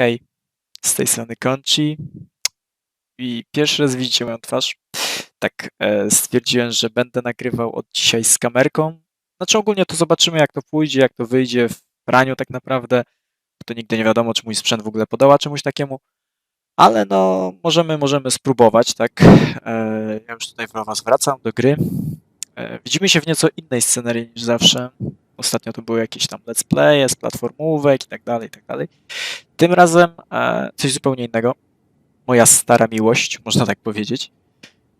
Hej, z tej strony Conchi i pierwszy raz widzicie moją twarz. Tak e, stwierdziłem, że będę nagrywał od dzisiaj z kamerką. Znaczy ogólnie to zobaczymy jak to pójdzie, jak to wyjdzie w praniu tak naprawdę. To nigdy nie wiadomo, czy mój sprzęt w ogóle podoła czemuś takiemu. Ale no, możemy, możemy spróbować, tak. E, ja już tutaj do was wracam do gry. E, widzimy się w nieco innej scenerii niż zawsze. Ostatnio to były jakieś tam let's playe z platformówek i tak dalej, i tak dalej. Tym razem e, coś zupełnie innego. Moja stara miłość, można tak powiedzieć.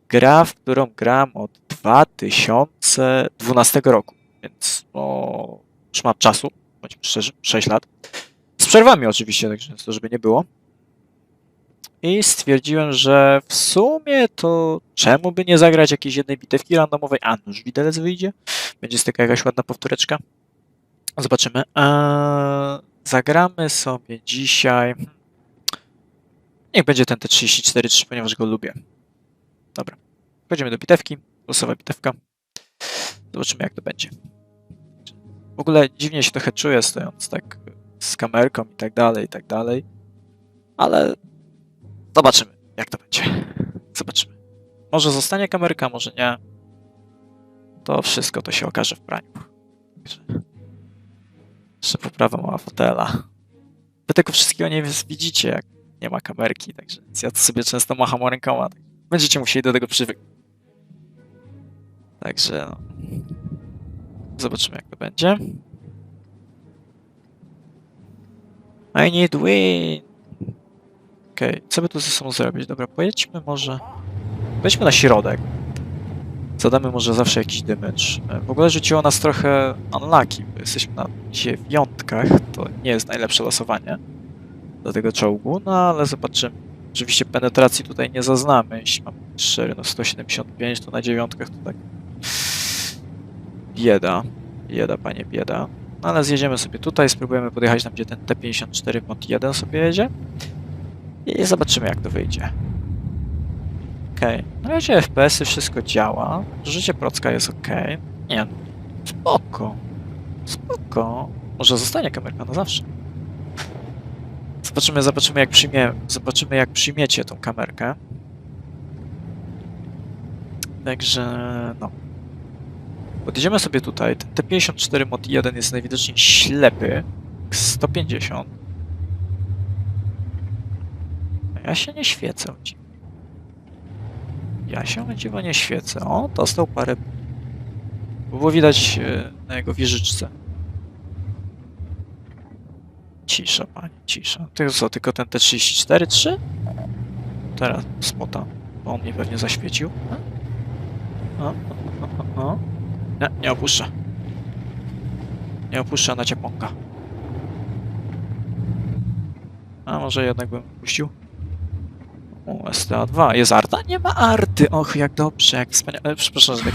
Gra, w którą gram od 2012 roku, więc no, już czasu, bądźmy szczerzy, 6 lat. Z przerwami oczywiście, to żeby nie było. I stwierdziłem, że w sumie to czemu by nie zagrać jakiejś jednej bitewki randomowej? A, już widelec wyjdzie. Będzie z tego jakaś ładna powtóreczka. Zobaczymy. Eee, zagramy sobie dzisiaj. Niech będzie ten T34, ponieważ go lubię. Dobra. Wchodzimy do bitewki. Losowa bitewka. Zobaczymy, jak to będzie. W ogóle dziwnie się trochę czuję, stojąc tak z kamerką i tak dalej, i tak dalej. Ale zobaczymy, jak to będzie. Zobaczymy. Może zostanie kamerka, może nie. To wszystko to się okaże w praniu. Jeszcze poprawa mała fotela. Wy tego wszystkiego nie widzicie, jak nie ma kamerki, także ja to sobie często macham rękoma. Tak. Będziecie musieli do tego przywyknąć. Także no. Zobaczymy jak to będzie. I need win. Okej, okay. co by tu ze sobą zrobić? Dobra, pojedźmy może... Wejdźmy na środek. Zadamy może zawsze jakiś damage. W ogóle rzuciło nas trochę unlucky, bo jesteśmy na dziewiątkach, to nie jest najlepsze losowanie do tego czołgu, no ale zobaczymy. Oczywiście penetracji tutaj nie zaznamy, jeśli mam 4 no 175, to na dziewiątkach to tak bieda, bieda panie bieda. No ale zjedziemy sobie tutaj, spróbujemy podjechać tam, gdzie ten T54 mod 1 sobie jedzie i zobaczymy jak to wyjdzie. Okay. na razie FPS-y wszystko działa, życie procka jest ok. Nie, spoko, spoko. Może zostanie kamerka na zawsze. Zobaczymy, zobaczymy jak przyjmie, zobaczymy jak przyjmiecie tą kamerkę. Także no. Podjedziemy sobie tutaj. Ten T54 mod 1 jest najwidoczniej ślepy. 150. A ja się nie świecę. Ja się o dziwo nie świecę. O, dostał parę... Było widać e, na jego wieżyczce. Cisza, panie, cisza. Tylko co, tylko ten T34, 3? Teraz spota, bo on mnie pewnie zaświecił. O, o, o, o. Nie, nie. Nie opuszcza na ciepłonka. A może jednak bym puścił? O, STA2. Jest arta? Nie ma arty! Och, jak dobrze, jak wspaniale. Przepraszam, że tak.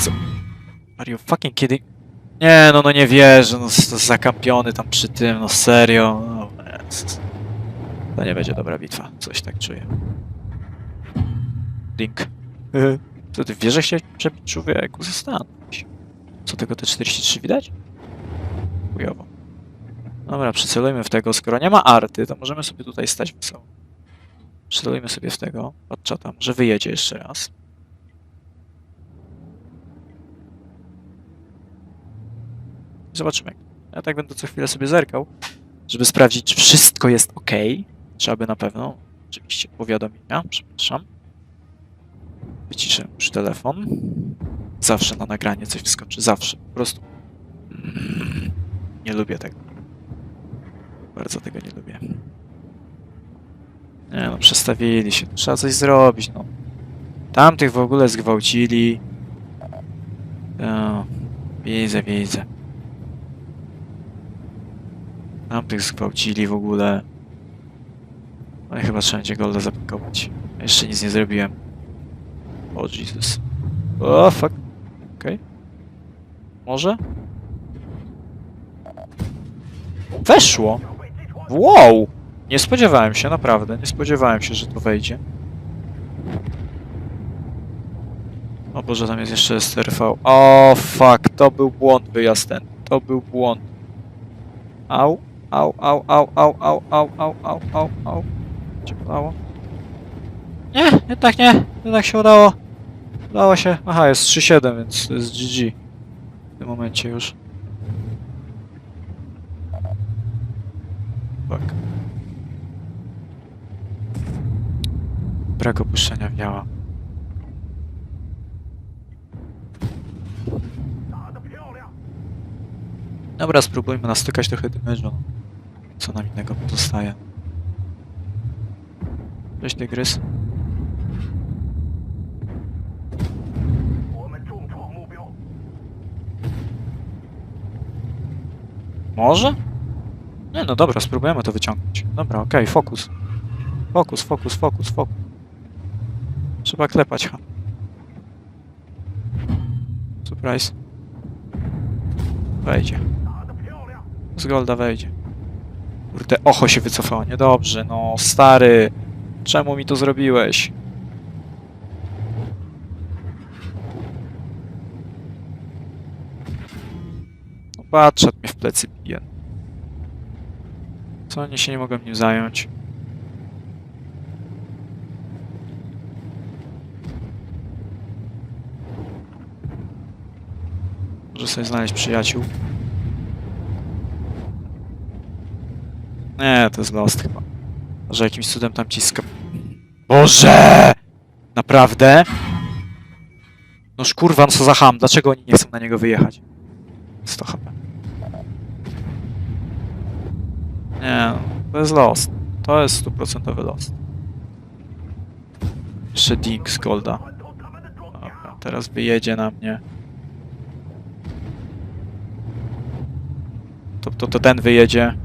Are you fucking kidding? Nie, no, no nie wierzę, no zakampiony tam przy tym, no serio. No. To nie będzie dobra bitwa, coś tak czuję. Link. Co ty wierzę się przebić człowieku? Zastanów. Co tego T43 widać? Chujowo. Dobra, przycelujmy w tego. Skoro nie ma arty, to możemy sobie tutaj stać wesoło. Przycelujmy sobie w tego. Patrzę tam, że wyjedzie jeszcze raz. Zobaczymy. Ja tak będę co chwilę sobie zerkał, żeby sprawdzić, czy wszystko jest ok. Trzeba by na pewno. Oczywiście powiadomienia, przepraszam. Wyciszę już telefon. Zawsze na nagranie coś wyskoczy, zawsze. Po prostu. Nie lubię tego. Bardzo tego nie lubię. Nie no, przestawili się. Trzeba coś zrobić, no. Tamtych w ogóle zgwałcili. No, widzę, widzę. Tamtych zgwałcili w ogóle. No i chyba trzeba będzie golda zapakować. Jeszcze nic nie zrobiłem. O Jesus. O fuck. Okej. Okay. Może? Weszło! Wow! Nie spodziewałem się, naprawdę. Nie spodziewałem się, że to wejdzie. O Boże, tam jest jeszcze STRV. O fuck, to był błąd wyjazd ten. To był błąd. Au. Au, au, au, au, au, au, au, au, au, au. Cię udało? Nie, jednak nie. Jednak się udało. Udało się. Aha, jest 3-7, więc jest GG. W tym momencie już. Tak. Brak opuszczenia miała. Dobra, spróbujmy nastykać trochę damage'u. No. Co nam innego pozostaje. Cześć tygrys. Może? Nie, no dobra, spróbujemy to wyciągnąć. Dobra, okej, okay, fokus. Fokus, fokus, fokus, fokus. Trzeba klepać ha. Surprise. Wejdzie. Z Golda wejdzie. Kurde, ocho się wycofało. Niedobrze, no stary. Czemu mi to zrobiłeś? No patrz, mnie w plecy bije. Co oni się nie mogą nim zająć? sobie znaleźć przyjaciół. Nie, to jest lost chyba. Że jakimś cudem tam ciska... Boże! Naprawdę? Noż kurwa, no co za ham, dlaczego oni nie chcą na niego wyjechać? 100 HP. Nie, to jest lost. To jest stuprocentowy lost. Jeszcze Dink z Golda. Dobra, teraz wyjedzie na mnie. to, to ten wyjedzie.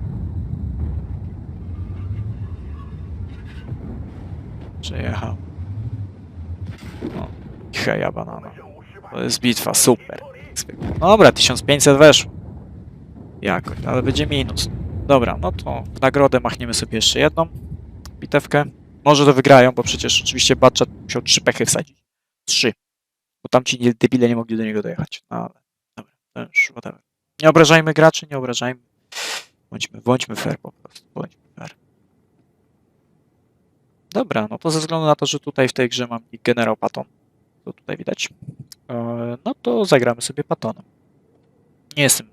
Przejechał. No, heja banana. To jest bitwa, super. No dobra, 1500 weszło. Jakoś, ale będzie minus. Dobra, no to w nagrodę machniemy sobie jeszcze jedną bitewkę. Może to wygrają, bo przecież oczywiście Batchat musiał trzy pechy wsadzić. Trzy. Bo tamci debile nie mogli do niego dojechać. No ale, dobra, to już whatever. Nie obrażajmy graczy, nie obrażajmy. Bądźmy, bądźmy fair po prostu. Bądźmy fair. Dobra, no to ze względu na to, że tutaj w tej grze mam generał Patton, to tutaj widać, e, no to zagramy sobie Patonem. Nie jestem,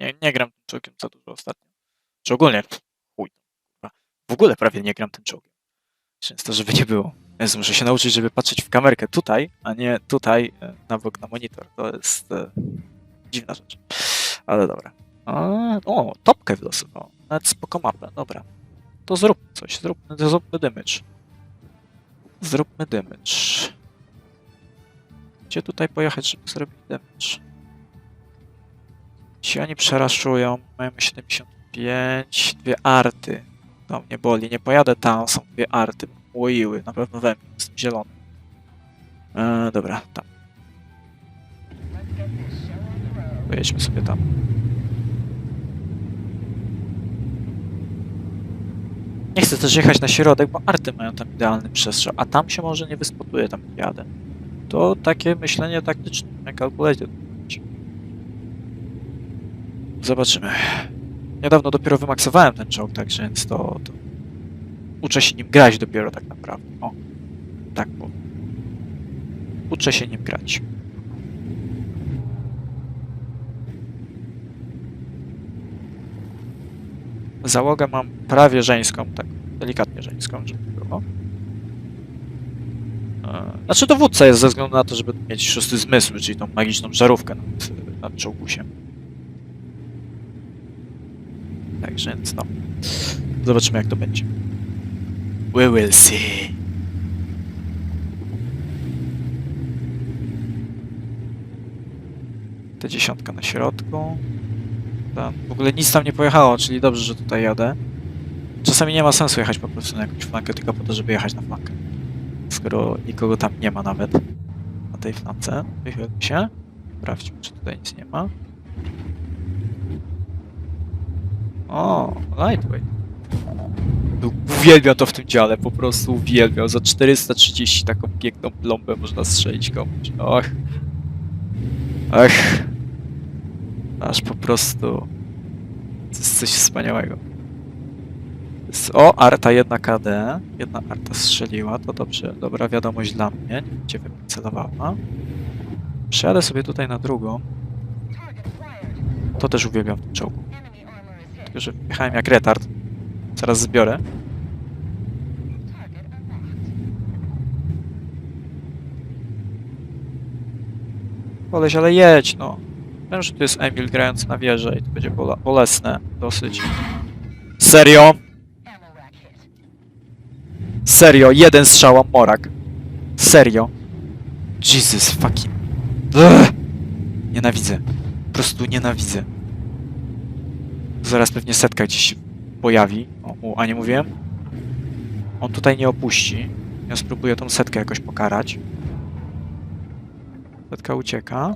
nie, nie gram tym czołgiem za dużo ostatnio. Czy ogólnie, chuj, w ogóle prawie nie gram tym czołgiem. Często, żeby nie było. Więc muszę się nauczyć, żeby patrzeć w kamerkę tutaj, a nie tutaj e, na bok na monitor. To jest e, dziwna rzecz. Ale dobra. O, topkę wylosowało. Nawet spoko mapę, dobra. To zróbmy coś, zróbmy, zróbmy damage. Zróbmy damage. Gdzie tutaj pojechać, żeby zrobić damage? Ci oni przeraszują, mają 75, dwie arty. To mnie boli, nie pojadę tam, są dwie arty. Łoiły, na pewno we mnie, jestem zielony. E, dobra, tam. Pojedźmy sobie tam. Nie chcę też jechać na środek, bo arty mają tam idealny przestrzał, a tam się może nie wyspotuje, tam jadę. To takie myślenie taktyczne, jak calculated. Zobaczymy. Niedawno dopiero wymaksowałem ten czołg, także więc to, to... Uczę się nim grać dopiero tak naprawdę. O, tak bo. Uczę się nim grać. Załogę mam prawie żeńską, tak delikatnie żeńską, żeby było. E, Znaczy dowódca jest ze względu na to, żeby mieć szósty zmysł, czyli tą magiczną żarówkę nad, nad czołgusiem. Także więc no. Zobaczymy jak to będzie. We will see. Ta dziesiątka na środku. Tam, w ogóle nic tam nie pojechało, czyli dobrze, że tutaj jadę. Czasami nie ma sensu jechać po prostu na jakąś flankę, tylko po to, żeby jechać na flankę. Skoro nikogo tam nie ma nawet na tej flance. Wychylmy się. Sprawdźmy, czy tutaj nic nie ma. O, lightweight. Uwielbiam to w tym dziale, po prostu uwielbiam. Za 430 taką piękną plombę można strzelić komuś. Och. Ach. Aż po prostu jest coś wspaniałego. O, arta jedna KD. Jedna arta strzeliła, to dobrze. Dobra wiadomość dla mnie. Gdzie wycelowała. Przejadę sobie tutaj na drugą. To też uwielbiam w tym czołgu. Tylko, że jechałem jak retard. Zaraz zbiorę. Koleś, ale jedź, no. Wiem, że tu jest Emil grający na wieżę i to będzie bolesne dosyć. Serio? Serio, jeden strzał, morak. Serio. Jesus fucking... Ugh. Nienawidzę. Po prostu nienawidzę. Zaraz pewnie setka gdzieś pojawi. O, a nie mówiłem? On tutaj nie opuści. Ja spróbuję tą setkę jakoś pokarać. Setka ucieka.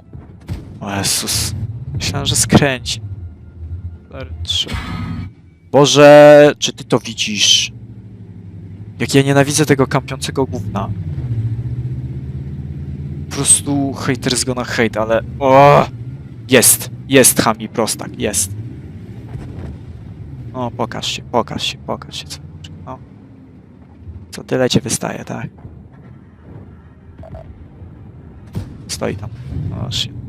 O Jezus. Myślałem, że skręci. Boże, czy ty to widzisz? Jak ja nienawidzę tego kampiącego gówna. Po prostu haters gonna hate, ale... O! Jest, jest Hami prostak, jest. O, pokaż się, pokaż się, pokaż się. Co, no. co tyle cię wystaje, tak? Stoi tam. O, shit.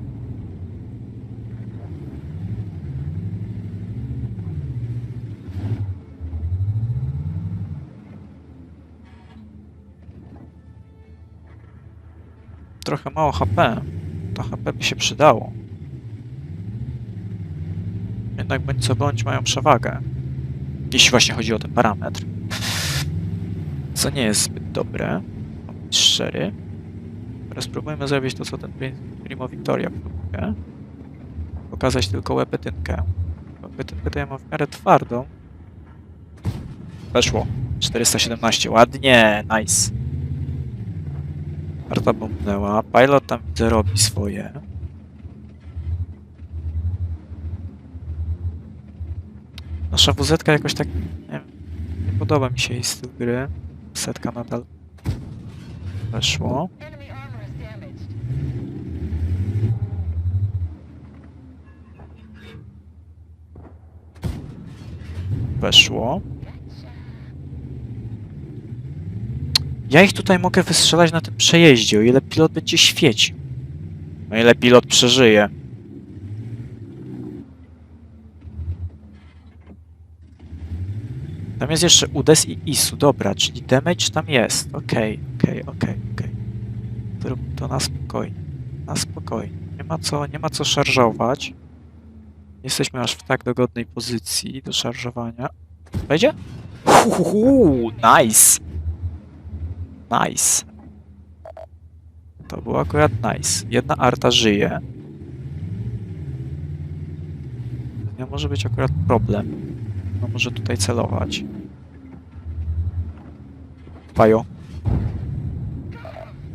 Trochę mało HP. To HP by się przydało. Jednak bądź co bądź mają przewagę. Jeśli właśnie chodzi o ten parametr. Co nie jest zbyt dobre. Mam być szczery. Teraz spróbujemy zrobić to, co ten Prim- Primo Victoria próbuje. Pokazać tylko łepetynkę. Łepetynkę to ja mam w miarę twardą. Weszło. 417, ładnie, nice. Arta bombnęła. Pilot tam widzę robi swoje. Nasza WZ jakoś tak, nie nie podoba mi się jej styl gry. Setka nadal weszło. Weszło. Ja ich tutaj mogę wystrzelać na tym przejeździe, o ile pilot będzie świecił. O ile pilot przeżyje. Tam jest jeszcze Udes i Isu, dobra, czyli damage tam jest. Okej, okej, okej, okej. Zrób to na spokojnie. Na spokojnie. Nie ma co, nie ma co szarżować. Jesteśmy aż w tak dogodnej pozycji do szarżowania. Wejdzie? Uhuhu, nice! Nice. To było akurat nice. Jedna arta żyje. Nie może być akurat problem. No może tutaj celować. Pajo.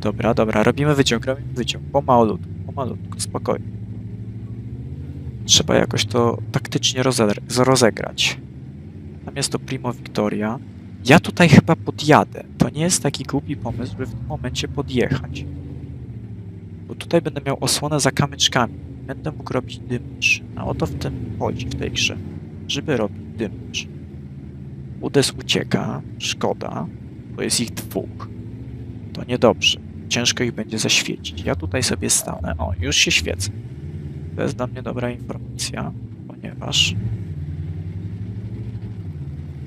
Dobra, dobra, robimy wyciąg, robimy wyciąg. Pomalutku, pomalutku, spokojnie. Trzeba jakoś to taktycznie roze- rozegrać. Tam jest to Primo Victoria. Ja tutaj chyba podjadę. To nie jest taki głupi pomysł, by w tym momencie podjechać. Bo tutaj będę miał osłonę za kamyczkami. Będę mógł robić dymcz. A o to w tym chodzi w tej grze. Żeby robić dymcz. Udes ucieka. Szkoda. Bo jest ich dwóch. To niedobrze. Ciężko ich będzie zaświecić. Ja tutaj sobie stanę. O, już się świecę. To jest dla mnie dobra informacja, ponieważ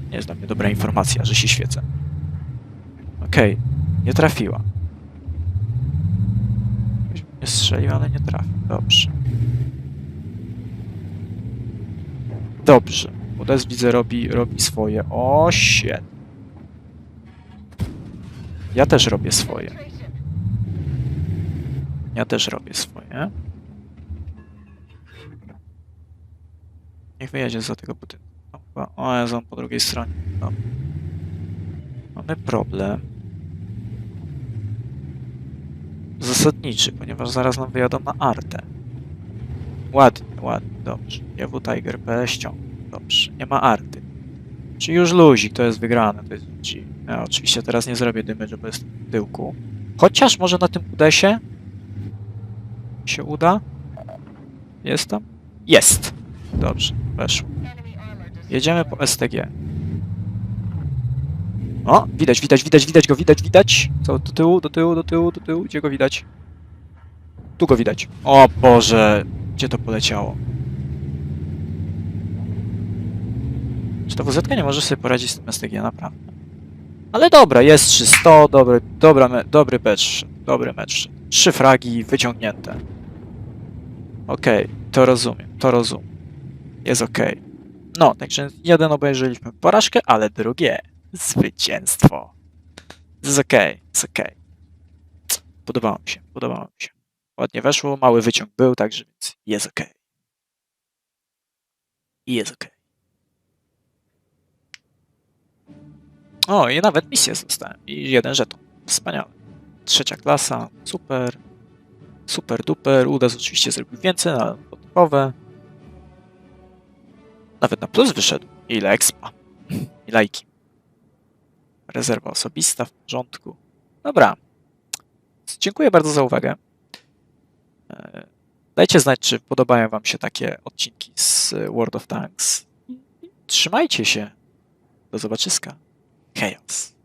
nie jest dla mnie dobra informacja, że się świecę. Okej, nie trafiła. Ktoś strzelił, ale nie trafił. Dobrze. Dobrze. Udes widzę robi, robi swoje. O, shit. Ja też robię swoje. Ja też robię swoje. Niech wyjedzie za tego budynku. O, jest on po drugiej stronie. No. Mamy problem. Zasadniczy, ponieważ zaraz nam wyjadą na Artę. Ładnie, ładnie, dobrze. JW Tiger P ściągnął. Dobrze, nie ma Arty. Czyli już luzik, to jest wygrane, to jest G. Ja oczywiście teraz nie zrobię damage'u, bo jest w tyłku. Chociaż może na tym udesie się uda? Jest tam? Jest! Dobrze, weszło. Jedziemy po STG. O, widać, widać, widać, widać go, widać, widać. Co, do tyłu, do tyłu, do tyłu, do tyłu, gdzie go widać? Tu go widać. O Boże, gdzie to poleciało? Czy to WZ nie może sobie poradzić z tym STG, naprawdę? Ale dobra, jest 300, dobry, dobra, me, dobry mecz, dobry mecz. Trzy fragi wyciągnięte. Okej, to rozumiem, to rozumiem. Jest okej. No, także jeden obejrzeliśmy porażkę, ale drugie zwycięstwo. Jest okej, jest okej. Podobało mi się, podobało mi się. Ładnie weszło, mały wyciąg był, także więc jest okej. I jest okej. O, i nawet misję zostałem. I jeden żeton. Wspaniale. Trzecia klasa, super. Super duper. Udas oczywiście zrobił więcej, ale podstawowe. Nawet na plus wyszedł. Ile expa. I lajki. Rezerwa osobista w porządku. Dobra. Dziękuję bardzo za uwagę. E, Dajcie znać, czy podobają Wam się takie odcinki z World of Tanks. Trzymajcie się. Do zobaczyska. Chaos.